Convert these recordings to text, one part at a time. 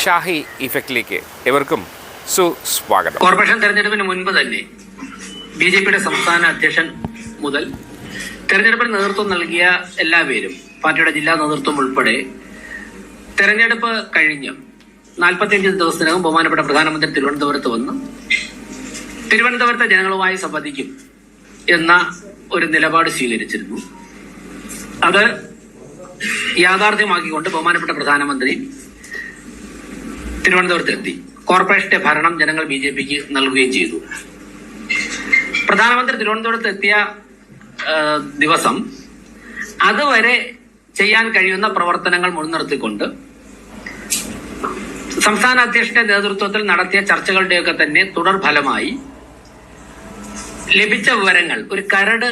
ഷാഹി ഇഫക്റ്റിലേക്ക് എവർക്കും സുസ്വാഗതം. കോർപ്പറേഷൻ തെരഞ്ഞെടുപ്പിന് മുൻപ് തന്നെ ബി ജെ പിയുടെ സംസ്ഥാന അധ്യക്ഷൻ മുതൽ തെരഞ്ഞെടുപ്പിന് നേതൃത്വം നൽകിയ എല്ലാ എല്ലാവരും പാർട്ടിയുടെ ജില്ലാ നേതൃത്വം ഉൾപ്പെടെ തെരഞ്ഞെടുപ്പ് കഴിഞ്ഞ് നാൽപ്പത്തിയഞ്ച് ദിവസത്തിനകം ബഹുമാനപ്പെട്ട പ്രധാനമന്ത്രി തിരുവനന്തപുരത്ത് വന്ന് തിരുവനന്തപുരത്തെ ജനങ്ങളുമായി സംവദിക്കും എന്ന ഒരു നിലപാട് സ്വീകരിച്ചിരുന്നു. അത് യാഥാർത്ഥ്യമാക്കിക്കൊണ്ട് ബഹുമാനപ്പെട്ട പ്രധാനമന്ത്രി തിരുവനന്തപുരത്തെത്തി കോർപ്പറേഷന്റെ ഭരണം ജനങ്ങൾ ബി ജെ പിക്ക് നൽകുകയും ചെയ്തു. പ്രധാനമന്ത്രി തിരുവനന്തപുരത്ത് എത്തിയ ദിവസം അതുവരെ ചെയ്യാൻ കഴിയുന്ന പ്രവർത്തനങ്ങൾ മുൻനിർത്തിക്കൊണ്ട് സംസ്ഥാന അധ്യക്ഷന്റെ നേതൃത്വത്തിൽ നടത്തിയ ചർച്ചകളുടെയൊക്കെ തന്നെ തുടർ ഫലമായി ലഭിച്ച വിവരങ്ങൾ ഒരു കരട്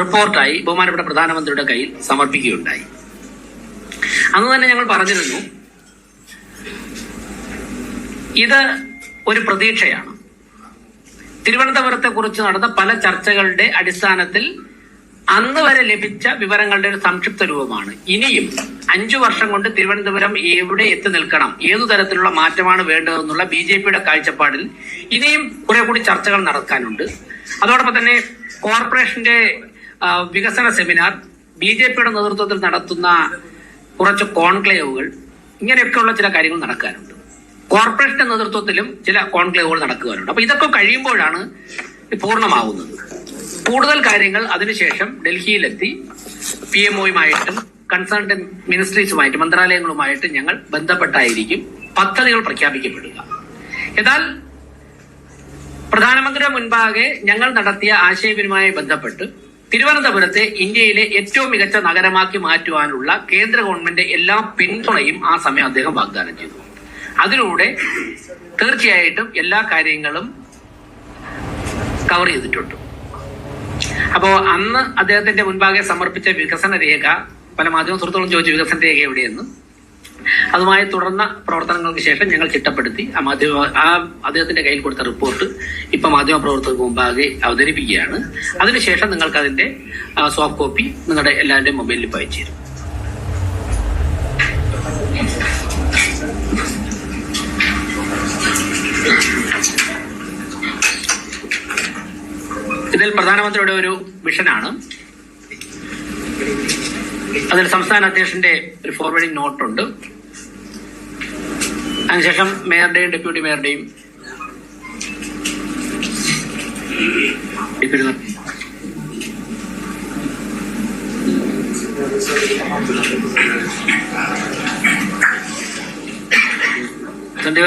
റിപ്പോർട്ടായി ബഹുമാനപ്പെട്ട പ്രധാനമന്ത്രിയുടെ കയ്യിൽ സമർപ്പിക്കുകയുണ്ടായി. അന്ന് തന്നെ ഞങ്ങൾ പറഞ്ഞിരുന്നു ഇത് ഒരു പ്രതീക്ഷയാണ്. തിരുവനന്തപുരത്തെ കുറിച്ച് നടന്ന പല ചർച്ചകളുടെ അടിസ്ഥാനത്തിൽ അന്ന് വരെ ലഭിച്ച വിവരങ്ങളുടെ ഒരു സംക്ഷിപ്ത രൂപമാണ്. ഇനിയും അഞ്ചു വർഷം കൊണ്ട് തിരുവനന്തപുരം എവിടെ എത്തി നിൽക്കണം ഏതു തരത്തിലുള്ള മാറ്റമാണ് വേണ്ടതെന്നുള്ള ബി ജെ പിയുടെ കാഴ്ചപ്പാടിൽ ഇനിയും കുറെ കൂടി ചർച്ചകൾ നടക്കാനുണ്ട്. അതോടൊപ്പം തന്നെ കോർപ്പറേഷന്റെ വികസന സെമിനാർ ബി ജെ പിയുടെ നേതൃത്വത്തിൽ നടത്തുന്ന കുറച്ച് കോൺക്ലേവുകൾ ഇങ്ങനെയൊക്കെയുള്ള ചില കാര്യങ്ങൾ നടക്കാനുണ്ട്. കോർപ്പറേഷന്റെ നേതൃത്വത്തിലും ചില കോൺക്ലേവുകൾ നടക്കുവാനുണ്ട്. അപ്പൊ ഇതൊക്കെ കഴിയുമ്പോഴാണ് പൂർണമാവുന്നത്. കൂടുതൽ കാര്യങ്ങൾ അതിനുശേഷം ഡൽഹിയിലെത്തി പി എം ഒയുമായിട്ടും കൺസേൺഡ് മിനിസ്ട്രീസുമായിട്ട് മന്ത്രാലയങ്ങളുമായിട്ട് ഞങ്ങൾ ബന്ധപ്പെട്ടായിരിക്കും പദ്ധതികൾ പ്രഖ്യാപിക്കപ്പെടുക. എന്നാൽ പ്രധാനമന്ത്രിയുടെ മുൻപാകെ ഞങ്ങൾ നടത്തിയ ആശയവിനിമയവുമായി ബന്ധപ്പെട്ട് തിരുവനന്തപുരത്തെ ഇന്ത്യയിലെ ഏറ്റവും മികച്ച നഗരമാക്കി മാറ്റുവാനുള്ള കേന്ദ്ര ഗവൺമെന്റ് എല്ലാ പിന്തുണയും ആ സമയം അദ്ദേഹം വാഗ്ദാനം ചെയ്തു. അതിലൂടെ തീർച്ചയായിട്ടും എല്ലാ കാര്യങ്ങളും കവർ ചെയ്തിട്ടുണ്ട്. അപ്പോ അന്ന് അദ്ദേഹത്തിന്റെ മുൻപാകെ സമർപ്പിച്ച വികസന രേഖ പല മാധ്യമ സുഹൃത്തുക്കളും ചോദിച്ചു വികസന രേഖ എവിടെയെന്ന്. അതുമായി തുടർന്ന പ്രവർത്തനങ്ങൾക്ക് ശേഷം ഞങ്ങൾ ചിട്ടപ്പെടുത്തി ആ മാധ്യമ ആ അദ്ദേഹത്തിന്റെ കയ്യിൽ കൊടുത്ത റിപ്പോർട്ട് ഇപ്പൊ മാധ്യമ പ്രവർത്തകർക്ക് മുമ്പാകെ അവതരിപ്പിക്കുകയാണ്. അതിനുശേഷം നിങ്ങൾക്ക് അതിന്റെ സോഫ്റ്റ് കോപ്പി നിങ്ങളുടെ എല്ലാവരുടെയും മൊബൈലിൽ ഇപ്പൊ ഇതിൽ പ്രധാനമന്ത്രിയുടെ ഒരു മിഷനാണ് അതിൽ സംസ്ഥാന അധ്യക്ഷന്റെ ഒരു ഫോർവേഡിംഗ് നോട്ടുണ്ട് അതിനുശേഷം മേയറുടെയും ഡെപ്യൂട്ടി മേയറുടെയും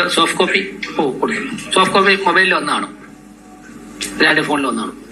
സോഫ്റ്റ് കോപ്പി കൊടുത്തു സോഫ്റ്റ് കോപ്പി മൊബൈലിൽ ഒന്നാണ് എല്ലാവരുടെ ഫോണിൽ വന്നതാണ്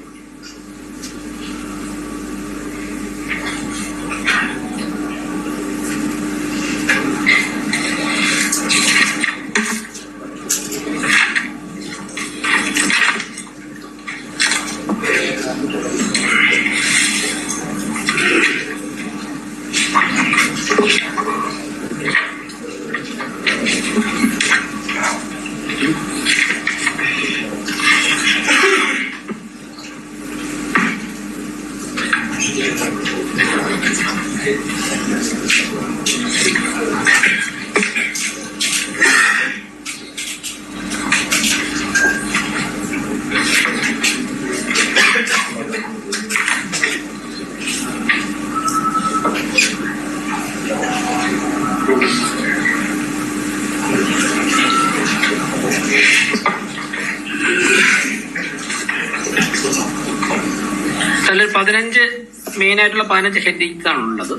മെയിൻ ആയിട്ടുള്ള പതിനഞ്ച് ഹെഡിങ്സ് ആണ് ഉള്ളത്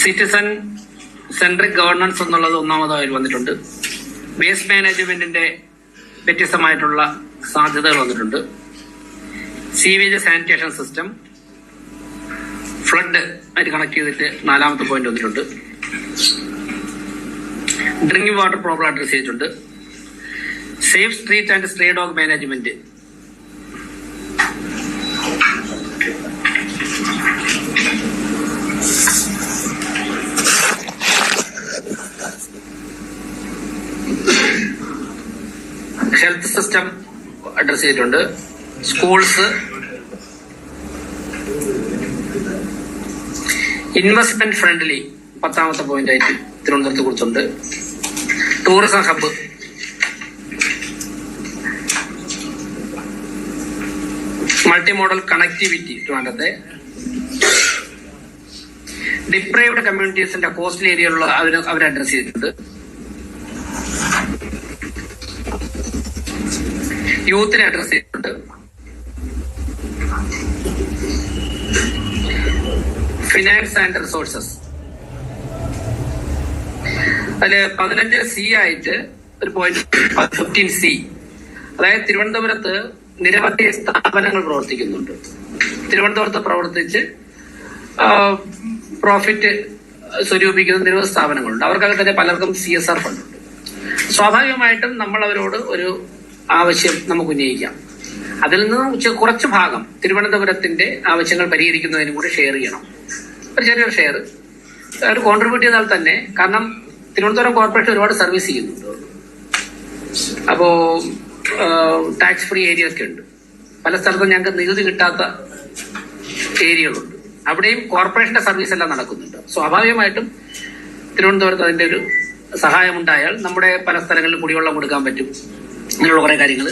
സിറ്റിസൺ സെൻട്രിക് ഗവർണൻസ് എന്നുള്ളത് ഒന്നാമതായി വന്നിട്ടുണ്ട്. വേസ്റ്റ് മാനേജ്മെന്റിന്റെ വ്യത്യസ്തമായിട്ടുള്ള സാധ്യതകൾ വന്നിട്ടുണ്ട്. സീവേജ് സാനിറ്റേഷൻ സിസ്റ്റം ഫ്ലഡ് ആയിട്ട് കണക്ട് ചെയ്തിട്ട് നാലാമത്തെ പോയിന്റ് വന്നിട്ടുണ്ട്. ഡ്രിങ്കിങ് വാട്ടർ പ്രോബ്ലം അഡ്രസ് ചെയ്തിട്ടുണ്ട്. Safe street and stray dog management health system address ചെയ്തിട്ടുണ്ട്. സ്കൂൾസ് ഇൻവെസ്റ്റ്മെന്റ് ഫ്രണ്ട്ലി പത്താമത്തെ പോയിന്റ് ആയിട്ട് തിരുവനന്തപുരത്തെ കുറിച്ചുണ്ട്. Tourism hub multi modal connectivity ട്രിവാൻഡ്രത്തെ deprived കമ്മ്യൂണിറ്റീസിന്റെ കോസ്റ്റൽ ഏരിയയിലുള്ള അവർ അവർ അഡ്രസ് ചെയ്തിട്ടുണ്ട്. യൂത്തിനെ അഡ്രസ് ചെയ്തിട്ടുണ്ട്. ഫിനാൻസ് ആൻഡ് റിസോഴ്സസ് അതിൽ പതിനഞ്ച് സി ആയിട്ട് ഒരു പോയിന്റ് ഫിഫ്റ്റീൻ സി അതായത് തിരുവനന്തപുരത്ത് നിരവധി സ്ഥാപനങ്ങൾ പ്രവർത്തിക്കുന്നുണ്ട്. തിരുവനന്തപുരത്ത് പ്രവർത്തിച്ച് പ്രോഫിറ്റ് സ്വരൂപിക്കുന്ന നിരവധി സ്ഥാപനങ്ങളുണ്ട്. അവർക്കകത്ത് തന്നെ പലർക്കും സി എസ് ആർ ഫണ്ടുണ്ട് സ്വാഭാവികമായിട്ടും നമ്മൾ അവരോട് ഒരു ആവശ്യം നമുക്ക് ഉന്നയിക്കാം. അതിൽ നിന്ന് കുറച്ച് ഭാഗം തിരുവനന്തപുരത്തിന്റെ ആവശ്യങ്ങൾ പരിഹരിക്കുന്നതിനും കൂടി ഷെയർ ചെയ്യണം. ഒരു ചെറിയൊരു ഷെയർ അവർ കോൺട്രിബ്യൂട്ട് ചെയ്താൽ തന്നെ കാരണം തിരുവനന്തപുരം കോർപ്പറേഷൻ ഒരുപാട് സർവീസ് ചെയ്യുന്നുണ്ട്. അപ്പോ ടാക്സ് ഫ്രീ ഏരിയ ഒക്കെ ഉണ്ട്. പല സ്ഥലത്തും ഞങ്ങൾക്ക് നികുതി കിട്ടാത്ത ഏരിയകളുണ്ട്. അവിടെയും കോർപ്പറേഷന്റെ സർവീസ് എല്ലാം നടക്കുന്നുണ്ട്. സ്വാഭാവികമായിട്ടും തിരുവനന്തപുരത്ത് അതിന്റെ ഒരു സഹായമുണ്ടായാൽ നമ്മുടെ പല സ്ഥലങ്ങളിലും കുടിവെള്ളം കൊടുക്കാൻ പറ്റും. അങ്ങനെയുള്ള കുറെ കാര്യങ്ങൾ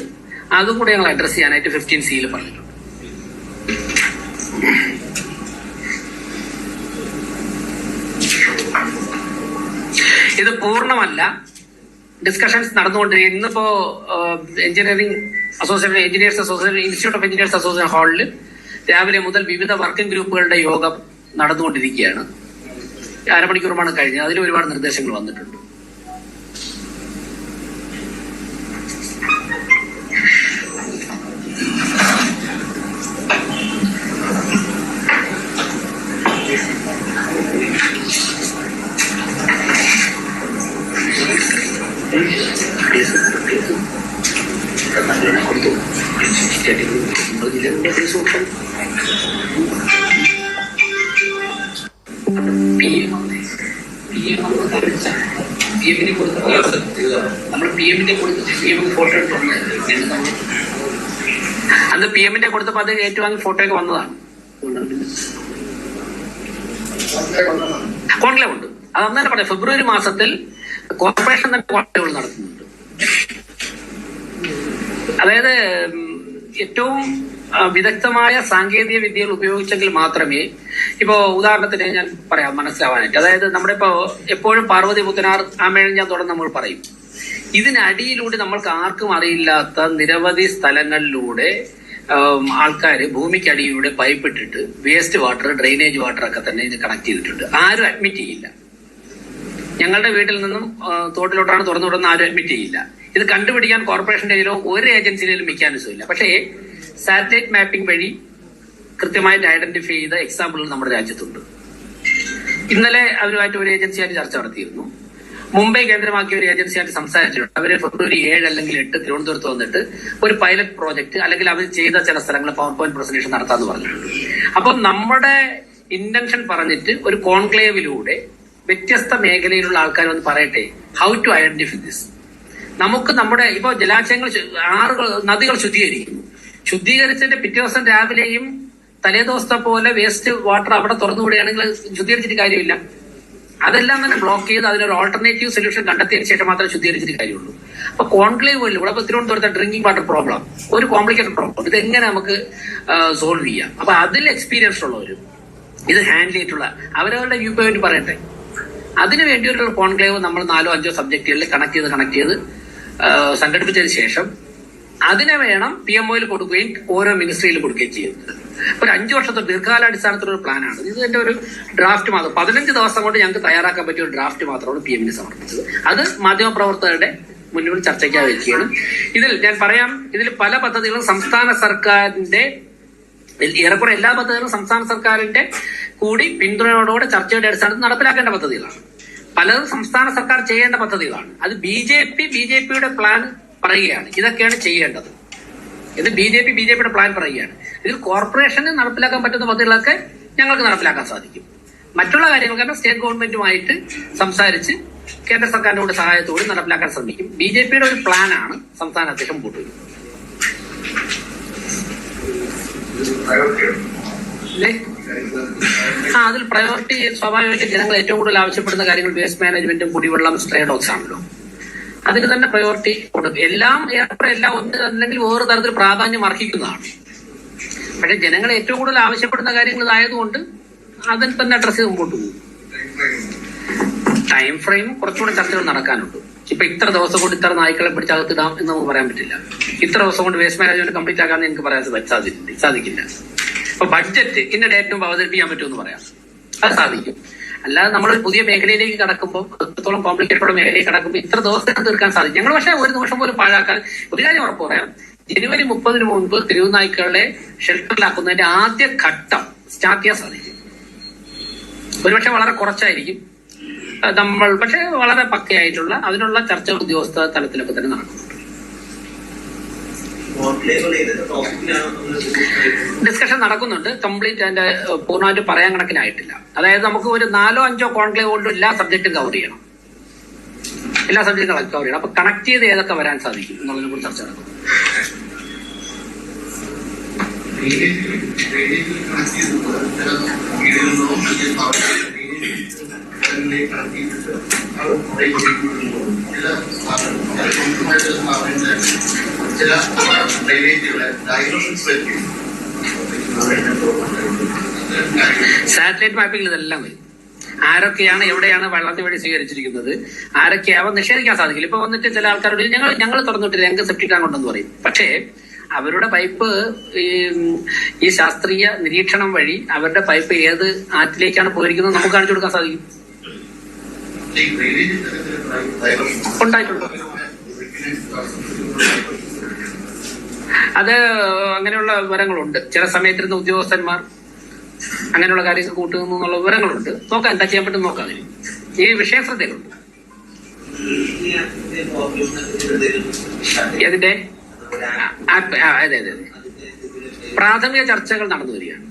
അതും കൂടെ ഞങ്ങൾ അഡ്രസ് ചെയ്യാനായിട്ട് ഫിഫ്റ്റീൻ സിയിൽ പറഞ്ഞിട്ടുണ്ട്. ഇത് പൂർണമല്ല. ഡിസ്കഷൻസ് നടന്നുകൊണ്ടിരിക്കും ഇന്നിപ്പോ engineering association engineers association institute of engineers association ഹാളിൽ രാവിലെ മുതൽ വിവിധ വർക്കിംഗ് ഗ്രൂപ്പുകളുടെ യോഗം നടന്നുകൊണ്ടിരിക്കുകയാണ്. അരമണിക്കൂറുമാണ് കഴിഞ്ഞത്. അതിൽ ഒരുപാട് നിർദ്ദേശങ്ങൾ വന്നിട്ടുണ്ട്. നമ്മൾ പി പി ഇട്ടുണ്ട് അന്ന് പി എമ്മിന്റെ കൊടുത്തപ്പോ അത് ഏറ്റുവാങ്ങി ഫോട്ടോ ഒക്കെ വന്നതാണ്. കോൺക്ലേവ് ഉണ്ട് അത് അന്നേരം പറയാം ഫെബ്രുവരി മാസത്തിൽ കോർപ്പറേഷൻ തന്നെ കോൺക്ലേവ് നടത്തുന്നുണ്ട്. അതായത് ഏറ്റവും വിദഗ്ധമായ സാങ്കേതിക വിദ്യകൾ ഉപയോഗിച്ചെങ്കിൽ മാത്രമേ ഇപ്പോ ഉദാഹരണത്തിന് ഞാൻ പറയാം മനസ്സിലാവാനായിട്ട്. അതായത് നമ്മുടെ ഇപ്പോ എപ്പോഴും പാർവതി പുത്തനാർ ആമേഴഞ്ഞാൻ തുടർന്ന് നമ്മൾ പറയും. ഇതിനടിയിലൂടെ നമ്മൾക്ക് ആർക്കും അറിയില്ലാത്ത നിരവധി സ്ഥലങ്ങളിലൂടെ ആൾക്കാർ ഭൂമിക്കടിയിലൂടെ പൈപ്പ് ഇട്ടിട്ട് വേസ്റ്റ് വാട്ടർ ഡ്രെയിനേജ് വാട്ടർ ഒക്കെ തന്നെ ഇത് കണക്ട് ചെയ്തിട്ടുണ്ട്. ആരും അഡ്മിറ്റ് ചെയ്യില്ല. ഞങ്ങളുടെ വീട്ടിൽ നിന്നും തോട്ടിലോട്ടാണ് തുറന്നു തുടർന്ന് ആരും അഡ്മിറ്റ് ചെയ്യില്ല. ഇത് കണ്ടുപിടിക്കാൻ കോർപ്പറേഷന്റെ കയ്യിലോ ഒരു ഏജൻസിയിലും മെക്കാനിസം ഇല്ല. പക്ഷേ സാറ്റലൈറ്റ് മാപ്പിംഗ് വഴി കൃത്യമായിട്ട് ഐഡന്റിഫൈ ചെയ്ത എക്സാമ്പിളുകൾ നമ്മുടെ രാജ്യത്തുണ്ട്. ഇന്നലെ അവരുമായിട്ട് ഒരു ഏജൻസിയായിട്ട് ചർച്ച നടത്തിയിരുന്നു. മുംബൈ കേന്ദ്രമാക്കിയ ഒരു ഏജൻസിയായിട്ട് സംസാരിച്ചിട്ടുണ്ട്. അവർ ഫെബ്രുവരി ഏഴ് അല്ലെങ്കിൽ എട്ട് തിരുവനന്തപുരത്ത് വന്നിട്ട് ഒരു പൈലറ്റ് പ്രോജക്ട് അല്ലെങ്കിൽ അവർ ചെയ്ത ചില സ്ഥലങ്ങളിൽ പവർ പോയിന്റ് പ്രസന്റേഷൻ നടത്താന്ന് പറഞ്ഞിട്ടുണ്ട്. അപ്പം നമ്മുടെ ഇന്റൻഷൻ പറഞ്ഞിട്ട് ഒരു കോൺക്ലേവിലൂടെ വ്യത്യസ്ത മേഖലയിലുള്ള ആൾക്കാർ വന്ന് പറയട്ടെ ഹൗ ടു ഐഡന്റിഫൈ ദിസ് നമുക്ക് നമ്മുടെ ഇപ്പൊ ജലാശയങ്ങൾ ആറുകൾ നദികൾ ശുദ്ധീകരിക്കുന്നു. ശുദ്ധീകരിച്ചതിന്റെ പിറ്റേ ദിവസം രാവിലെയും തലേ ദിവസത്തെ പോലെ വേസ്റ്റ് വാട്ടർ അവിടെ തുറന്നു വിടുകയാണെങ്കിൽ ശുദ്ധീകരിച്ചിട്ട് കാര്യമില്ല. അതെല്ലാം തന്നെ ബ്ലോക്ക് ചെയ്ത് അതിനൊരു ഓൾട്ടർനേറ്റീവ് സൊല്യൂഷൻ കണ്ടെത്തിയ ശേഷം മാത്രമേ ശുദ്ധീകരിച്ചിട്ട് കാര്യമുള്ളൂ. അപ്പൊ കോൺക്ലേവുകളിൽ ഇവിടെ തിരുവനന്തപുരത്തെ ഡ്രിങ്കിങ് വാട്ടർ പ്രോബ്ലം ഒരു കോംപ്ലിക്കേറ്റഡ് പ്രോബ്ലം ഇത് എങ്ങനെ നമുക്ക് സോൾവ് ചെയ്യാം? അപ്പൊ അതിൽ എക്സ്പീരിയൻസ് ഉള്ളവരും ഇത് ഹാൻഡിൽ ചെയ്തിട്ടുള്ള അവരവരുടെ വ്യൂ പോയിന്റ് പറയട്ടെ. അതിനു വേണ്ടിയിട്ടുള്ള കോൺക്ലേവ് നമ്മൾ നാലോ അഞ്ചോ സബ്ജക്റ്റുകളിൽ കണക്ട് ചെയ്ത് കണക്ട് ചെയ്ത് സംഘടിപ്പിച്ചതിന് ശേഷം അതിനെ വേണം പി എം ഒയിൽ കൊടുക്കുകയും ഓരോ മിനിസ്ട്രിയിൽ കൊടുക്കുകയും ചെയ്യുന്നത്. ഒരു അഞ്ചു വർഷത്തെ ദീർഘകാലാടിസ്ഥാനത്തിലുള്ള പ്ലാനാണ് ഇത് എന്റെ ഒരു ഡ്രാഫ്റ്റ് മാത്രം. പതിനഞ്ച് ദിവസം കൊണ്ട് ഞങ്ങൾക്ക് തയ്യാറാക്കാൻ പറ്റിയ ഒരു ഡ്രാഫ്റ്റ് മാത്രമാണ് പി എമ്മിന് സമർപ്പിച്ചത്. അത് മാധ്യമപ്രവർത്തകരുടെ മുന്നിൽ ചർച്ചയ്ക്കായി വയ്ക്കുകയാണ്. ഇതിൽ ഞാൻ പറയാം ഇതിൽ പല പദ്ധതികളും സംസ്ഥാന സർക്കാരിന്റെ ഏറെക്കുറെ എല്ലാ പദ്ധതികളും സംസ്ഥാന സർക്കാരിന്റെ കൂടി പിന്തുണയോടുകൂടെ ചർച്ചയുടെ അടിസ്ഥാനത്തിൽ നടപ്പിലാക്കേണ്ട പദ്ധതികളാണ്. പലതും സംസ്ഥാന സർക്കാർ ചെയ്യേണ്ട പദ്ധതികളാണ്. അത് B J P B J പിയുടെ പ്ലാൻ പറയുകയാണ്. ഇതൊക്കെയാണ് ചെയ്യേണ്ടത്. ഇത് B J P B J പിയുടെ പ്ലാൻ പറയുകയാണ്. ഇതിൽ കോർപ്പറേഷന് നടപ്പിലാക്കാൻ പറ്റുന്ന പദ്ധതികളൊക്കെ ഞങ്ങൾക്ക് നടപ്പിലാക്കാൻ സാധിക്കും. മറ്റുള്ള കാര്യങ്ങൾ കാരണം സ്റ്റേറ്റ് ഗവൺമെന്റുമായിട്ട് സംസാരിച്ച് കേന്ദ്ര സർക്കാരിന്റെ കൂടെ സഹായത്തോടെ നടപ്പിലാക്കാൻ ശ്രമിക്കും. ബി ജെ പിയുടെ ഒരു പ്ലാനാണ് സംസ്ഥാന അധ്യക്ഷൻ ഇല്ലേ ആ അതിൽ പ്രയോറിറ്റി സ്വാഭാവികമായിട്ട് ജനങ്ങൾ ഏറ്റവും കൂടുതൽ ആവശ്യപ്പെടുന്ന കാര്യങ്ങൾ വേസ്റ്റ് മാനേജ്മെന്റും കുടിവെള്ളം സ്ട്രേ ഡോഗ്സ് ആണല്ലോ. അതിന് തന്നെ പ്രയോറിറ്റി കൊടുക്കും. എല്ലാം ഏറെ എല്ലാം ഒന്ന് അല്ലെങ്കിൽ വേറെ തരത്തിൽ പ്രാധാന്യം അർഹിക്കുന്നതാണ്. പക്ഷെ ജനങ്ങൾ ഏറ്റവും കൂടുതൽ ആവശ്യപ്പെടുന്ന കാര്യങ്ങൾ ഇതായതുകൊണ്ട് അതിന് തന്നെ അഡ്രസ് ചെയ്ത് മുമ്പോട്ട് പോകും. ടൈം ഫ്രെയിം കുറച്ചുകൂടെ ചർച്ചകൾ നടക്കാനുണ്ട്. ഇപ്പൊ ഇത്ര ദിവസം കൊണ്ട് ഇത്ര നായ്ക്കളെ പിടിച്ചകത്തിടാം എന്ന് നമുക്ക് പറയാൻ പറ്റില്ല. ഇത്ര ദിവസം കൊണ്ട് വേസ്റ്റ് മാനേജ്മെന്റ് കംപ്ലീറ്റ് ആക്കാൻ എനിക്ക് പറയാൻ സാധിക്കില്ല. സാധിക്കില്ല. അപ്പൊ ബഡ്ജറ്റ് ഇന്ന ഡേറ്റ് അവതരിപ്പിക്കാൻ പറ്റുമെന്ന് പറയാം. അത് സാധിക്കും. അല്ലാതെ നമ്മൾ പുതിയ മേഖലയിലേക്ക് കടക്കുമ്പോൾ അത്രത്തോളം കോംപ്ലിക്കേറ്റഡ് മേഖലയിലേക്ക് കടക്കുമ്പോൾ ഇത്ര ദിവസം തീർക്കാൻ സാധിക്കും. ഞങ്ങൾ പക്ഷേ ഒരു നിമിഷം പോലും പാഴാക്കാൻ ഒരു കാര്യം ഉറപ്പ് പറയാം. ജനുവരി മുപ്പതിന് മുൻപ് തിരുവനായ്ക്കളെ ഷെൽട്ടറിലാക്കുന്നതിന്റെ ആദ്യ ഘട്ടം സ്റ്റാർട്ട് ചെയ്യാൻ സാധിക്കും. ഒരുപക്ഷെ വളരെ കുറച്ചായിരിക്കും. നമ്മൾ പക്ഷേ വളരെ പക്കയായിട്ടുള്ള അതിനുള്ള ചർച്ച ഉദ്യോഗസ്ഥ തലത്തിലൊക്കെ തന്നെ നടക്കും. ഡിസ്കഷൻ നടക്കുന്നുണ്ട്. കംപ്ലീറ്റ് അതിന്റെ പൂർണമായിട്ട് പറയാൻ കണക്കിനായിട്ടില്ല. അതായത് നമുക്ക് ഒരു നാലോ അഞ്ചോ കോൺക്ലേവ് കൊണ്ട് എല്ലാ സബ്ജക്റ്റും കവർ ചെയ്യണം. എല്ലാ സബ്ജക്റ്റും കവർ ചെയ്യണം. അപ്പൊ കണക്ട് ചെയ്ത് ഏതൊക്കെ വരാൻ സാധിക്കും എന്നുള്ളതിനെ കുറിച്ച് ചർച്ച നടക്കും. ചില സാറ്റലൈറ്റ് മാപ്പിംഗിൽ ഇതെല്ലാം വരും. ആരൊക്കെയാണ് എവിടെയാണ് വെള്ളത്തിന് വേണ്ടി സ്വീകരിച്ചിരിക്കുന്നത്? ആരൊക്കെയാവ നിഷേധിക്കാൻ സാധിക്കില്ല. ഇപ്പൊ വന്നിട്ട് ചില ആൾക്കാരോട് ഞങ്ങൾ ഞങ്ങൾ തുറന്നിട്ടില്ല ഞങ്ങൾക്ക് സെപ്റ്റിക് ടാങ്ക് ഉണ്ടെന്ന് പറയും. പക്ഷേ അവരുടെ പൈപ്പ് ഈ ഈ ശാസ്ത്രീയ നിരീക്ഷണം വഴി അവരുടെ പൈപ്പ് ഏത് ആറ്റിലേക്കാണ് പോയിരിക്കുന്നത് നമുക്ക് കാണിച്ചു കൊടുക്കാൻ സാധിക്കും. ഉണ്ടായിട്ടുണ്ട്? അത് അങ്ങനെയുള്ള വിവരങ്ങളുണ്ട്. ചില സമയത്തിരുന്ന ഉദ്യോഗസ്ഥന്മാർ അങ്ങനെയുള്ള കാര്യങ്ങൾ കൂട്ടുന്നു എന്നുള്ള വിവരങ്ങളുണ്ട്. നോക്കാം എന്താ ചെയ്യാൻ പറ്റും നോക്കാം ഈ വിഷയശ്രദ്ധയുണ്ട് അതിന്റെ അതെ അതെ അതെ. പ്രാഥമിക ചർച്ചകൾ നടന്നു വരികയാണ്.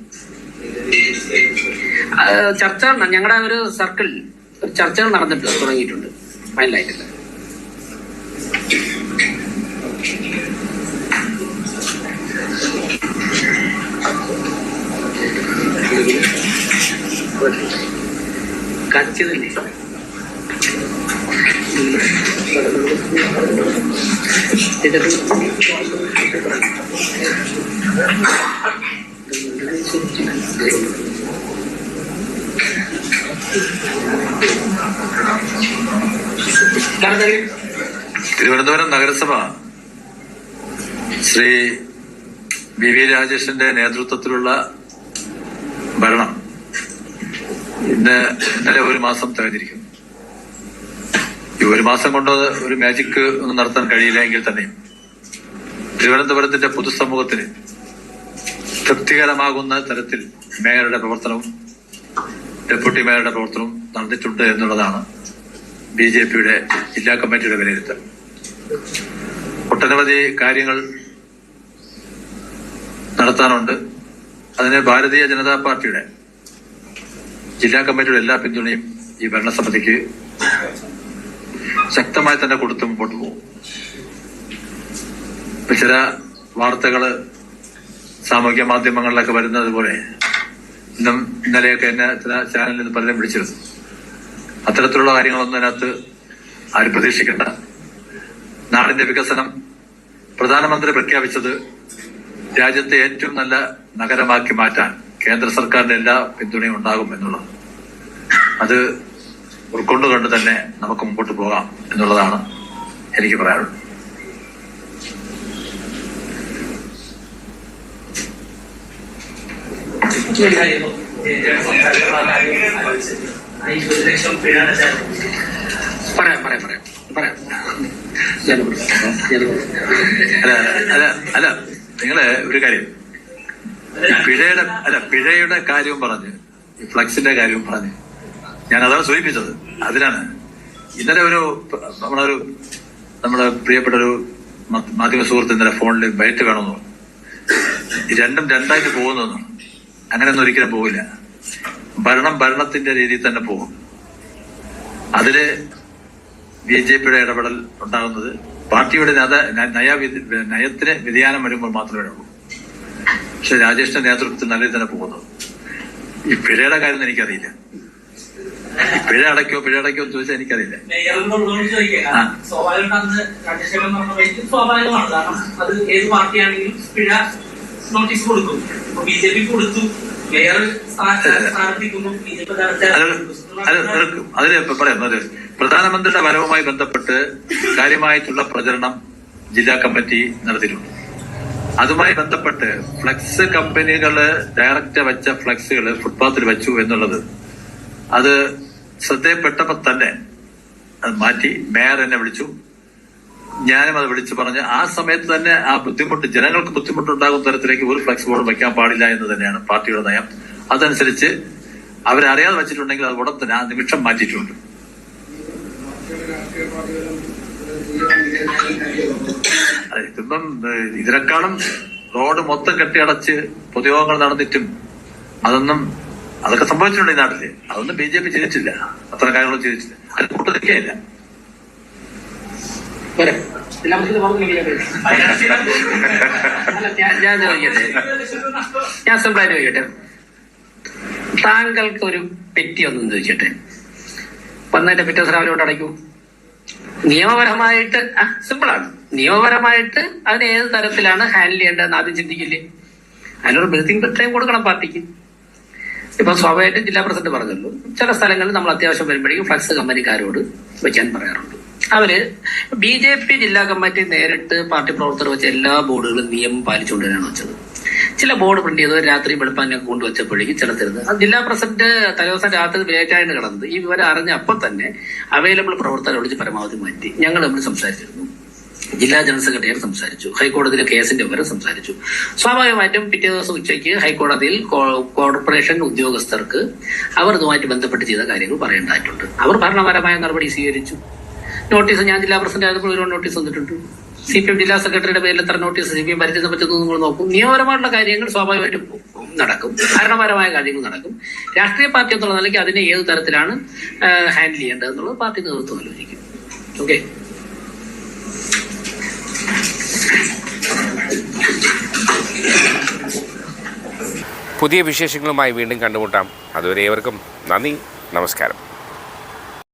ചർച്ച ഞങ്ങളുടെ ഒരു സർക്കിളിൽ ഒരു ചർച്ചകൾ നടന്നിട്ടുണ്ട് തുടങ്ങിയിട്ടുണ്ട്. ഫൈനലായിട്ടില്ല കച്ചിതല്ലേ? തിരുവനന്തപുരം നഗരസഭ ശ്രീ വി വി രാജേഷിന്റെ നേതൃത്വത്തിലുള്ള ഭരണം ഇന്ന് ഇന്നലെ ഒരു മാസം തികഞ്ഞിരിക്കുന്നു ഈ ഒരു മാസം കൊണ്ട് ഒരു മാജിക് ഒന്നും നടത്താൻ കഴിയില്ല എങ്കിൽ തന്നെയും തിരുവനന്തപുരത്തിന്റെ പൊതുസമൂഹത്തിന് തൃപ്തികരമാകുന്ന തരത്തിൽ മേയറുടെ പ്രവർത്തനവും ഡെപ്യൂട്ടി മേയറുടെ പ്രവർത്തനവും നടന്നിട്ടുണ്ട് എന്നുള്ളതാണ് ബി ജെ പിയുടെ ജില്ലാ കമ്മിറ്റിയുടെ വിലയിരുത്തൽ. ഒട്ടനവധി കാര്യങ്ങൾ നടത്താനുണ്ട്. അതിന് ഭാരതീയ ജനതാ പാർട്ടിയുടെ ജില്ലാ കമ്മിറ്റിയുടെ എല്ലാ പിന്തുണയും ഈ ഭരണസമിതിക്ക് ശക്തമായി തന്നെ കൊടുത്ത് മുമ്പോട്ട് പോകും. ചില വാർത്തകൾ സാമൂഹ്യ മാധ്യമങ്ങളിലൊക്കെ വരുന്നത് പോലെ ഇന്നും ഇന്നലെയൊക്കെ എന്നെ ചില ചാനലിൽ നിന്ന് പലരും വിളിച്ചിരുന്നു. അത്തരത്തിലുള്ള കാര്യങ്ങളൊന്നും അതിനകത്ത് ആരും പ്രതീക്ഷിക്കേണ്ട. നാടിന്റെ വികസനം പ്രധാനമന്ത്രി പ്രഖ്യാപിച്ചത് രാജ്യത്തെ ഏറ്റവും നല്ല നഗരമാക്കി മാറ്റാൻ കേന്ദ്ര സർക്കാരിന്റെ എല്ലാ പിന്തുണയും ഉണ്ടാകും എന്നുള്ളത് അത് ഉൾക്കൊണ്ടുകൊണ്ട് തന്നെ നമുക്ക് മുമ്പോട്ട് പോകാം എന്നുള്ളതാണ് എനിക്ക് പറയാനുള്ളത്. അല്ല നിങ്ങൾ ഒരു കാര്യം. പിഴയുടെ അല്ല പിഴയുടെ കാര്യവും പറഞ്ഞ് ഫ്ലക്സിന്റെ കാര്യവും പറഞ്ഞ് ഞാൻ അതാണ് സൂചിപ്പിച്ചത്. അതിനാണ്. ഇന്നലെ ഒരു നമ്മളൊരു നമ്മുടെ പ്രിയപ്പെട്ട ഒരു മാധ്യമ സുഹൃത്ത് ഇന്നലെ ഫോണിൽ ബൈറ്റ് വേണമെന്ന് രണ്ടും രണ്ടായിട്ട് പോകുന്നു അങ്ങനെയൊന്നും ഒരിക്കലും പോകില്ല ഭരണം ഭരണത്തിന്റെ രീതിയിൽ തന്നെ പോകും. അതിൽ ബി ജെ പിയുടെ ഇടപെടൽ ഉണ്ടാകുന്നത് പാർട്ടിയുടെ നത നയ നയത്തിന് വ്യതിയാനം വരുമ്പോൾ മാത്രമേ ഉള്ളൂ. പക്ഷെ രാജേഷിന്റെ നേതൃത്വത്തിൽ നല്ല തന്നെ പോകുന്നത് ഈ പിഴയുടെ കാര്യം എനിക്കറിയില്ല. ഈ പിഴ അടയ്ക്കോ പിഴ അടയ്ക്കോ എന്ന് ചോദിച്ചാൽ എനിക്കറിയില്ല. സ്വാഭാവികമാണ്. കാരണം അത് ഏത് പാർട്ടിയാണെങ്കിലും പിഴ നോട്ടീസ് കൊടുക്കും. ബി ജെ പി കൊടുത്തു. അതിന് പറയാം അതെ പ്രധാനമന്ത്രിയുടെ വരവുമായി ബന്ധപ്പെട്ട് കാര്യമായിട്ടുള്ള പ്രചരണം ജില്ലാ കമ്മിറ്റി നടത്തിയിട്ടുണ്ട്. അതുമായി ബന്ധപ്പെട്ട് ഫ്ലക്സ് കമ്പനികൾ ഡയറക്റ്റ് വെച്ച ഫ്ലക്സുകൾ ഫുട്പാത്തിൽ വെച്ചു എന്നുള്ളത് അത് ശ്രദ്ധയിൽപ്പെട്ടപ്പോ തന്നെ അത് മാറ്റി മേയർ എന്നെ വിളിച്ചു. ഞാനും അത് വിളിച്ചു പറഞ്ഞ് ആ സമയത്ത് തന്നെ ആ ബുദ്ധിമുട്ട് ജനങ്ങൾക്ക് ബുദ്ധിമുട്ടുണ്ടാകുന്ന തരത്തിലേക്ക് ഒരു ഫ്ലക്സ് ബോർഡ് വെക്കാൻ പാടില്ല എന്ന് തന്നെയാണ് പാർട്ടിയുടെ നയം. അതനുസരിച്ച് അവരറിയാതെ വെച്ചിട്ടുണ്ടെങ്കിൽ അത് ഉടൻ തന്നെ ആ നിമിഷം മാറ്റിയിട്ടുണ്ട്. ഇതിപ്പം ഇതിനേക്കാളും റോഡ് മൊത്തം കെട്ടിയടച്ച് പൊതുയോഗങ്ങൾ നടന്നിട്ടും അതൊന്നും അതൊക്കെ സംഭവിച്ചിട്ടുണ്ട് ഈ നാട്ടിൽ. അതൊന്നും ബി ജെ പി ചെയ്തിട്ടില്ല. അത്ര കാര്യങ്ങളും ചെയ്തിട്ടില്ല. അത് കൂട്ടുനിൽക്കുകയില്ല ഞാൻ- ചോദിക്കട്ടെ ചോദിക്കട്ടെ താങ്കൾക്ക് ഒരു പെറ്റി ഒന്നും ചോദിക്കട്ടെ വന്നതിന്റെ പിറ്റേ ദിവസം കൊണ്ട് അടയ്ക്കൂ. നിയമപരമായിട്ട് സിമ്പിളാണ് നിയമപരമായിട്ട് അതിന് ഏത് തരത്തിലാണ് ഹാൻഡിൽ ചെയ്യേണ്ടതെന്ന് ആദ്യം ചിന്തിക്കില്ലേ? അതിനൊരു ബ്രീത്തിങ് ടൈം കൊടുക്കണം പാർട്ടിക്ക്. ഇപ്പൊ സ്വാഭാവികമായിട്ടും ജില്ലാ പ്രസിഡന്റ് പറഞ്ഞല്ലോ ചില സ്ഥലങ്ങളിൽ നമ്മൾ അത്യാവശ്യം വരുമ്പോഴേക്കും ഫ്ലക്സ് കമ്പനിക്കാരോട് വെക്കാൻ പറയാറുണ്ട്. അവർ ബി ജെ പി ജില്ലാ കമ്മിറ്റി നേരിട്ട് പാർട്ടി പ്രവർത്തകർ വെച്ച എല്ലാ ബോർഡുകളും നിയമം പാലിച്ചുകൊണ്ട് തന്നെയാണ് വെച്ചത്. ചില ബോർഡ് പ്രിന്റ് ചെയ്തത് രാത്രി വെളുപ്പാനൊക്കെ കൊണ്ടുവച്ചപ്പോഴേക്കും ചില അത് ജില്ലാ പ്രസിഡന്റ് തലേദിവസം രാത്രി വേറ്റായിട്ട് കിടന്നത്. ഈ വിവരം അറിഞ്ഞ അപ്പം തന്നെ അവൈലബിൾ പ്രവർത്തകരെ വിളിച്ച് പരമാവധി മാറ്റി. ഞങ്ങൾ നമ്മൾ സംസാരിച്ചിരുന്നു. ജില്ലാ ജനറൽ സെക്രട്ടറി സംസാരിച്ചു. ഹൈക്കോടതിയിലെ കേസിന്റെ വിവരം സംസാരിച്ചു. സ്വാഭാവികമായിട്ടും പിറ്റേ ദിവസം ഉച്ചയ്ക്ക് ഹൈക്കോടതിയിൽ കോർപ്പറേഷൻ ഉദ്യോഗസ്ഥർക്ക് അവർ ഇതുമായിട്ട് ബന്ധപ്പെട്ട് ചെയ്ത കാര്യങ്ങൾ പറയേണ്ടതായിട്ടുണ്ട്. അവർ ഭരണപരമായ നടപടി സ്വീകരിച്ചു. നോട്ടീസ് ഞാൻ ജില്ലാ പ്രസിഡന്റ് ആയപ്പോൾ ഒരുപാട് നോട്ടീസ് വന്നിട്ടുണ്ട്. സി പി എം ജില്ലാ സെക്രട്ടറിയുടെ പേരിൽ എത്ര നോട്ടീസ് സി പി എം പരിചയം പറ്റുന്നത് നിങ്ങൾ നോക്കും. നിയമപരമായിട്ടുള്ള കാര്യങ്ങൾ സ്വാഭാവികമായിട്ടും നടക്കും. ഭരണപരമായ കാര്യങ്ങൾ നടക്കും. രാഷ്ട്രീയ പാർട്ടി എന്നുള്ള നിലയ്ക്ക് അതിനെ ഏത് തരത്തിലാണ് ഹാൻഡിൽ ചെയ്യേണ്ടത് എന്നുള്ളത് പാർട്ടി നേതൃത്വം ആലോചിക്കും. ഓക്കെ പുതിയ വിശേഷങ്ങളുമായി വീണ്ടും കണ്ടുമുട്ടാം. അതുവരെ ഏവർക്കും നന്ദി നമസ്കാരം.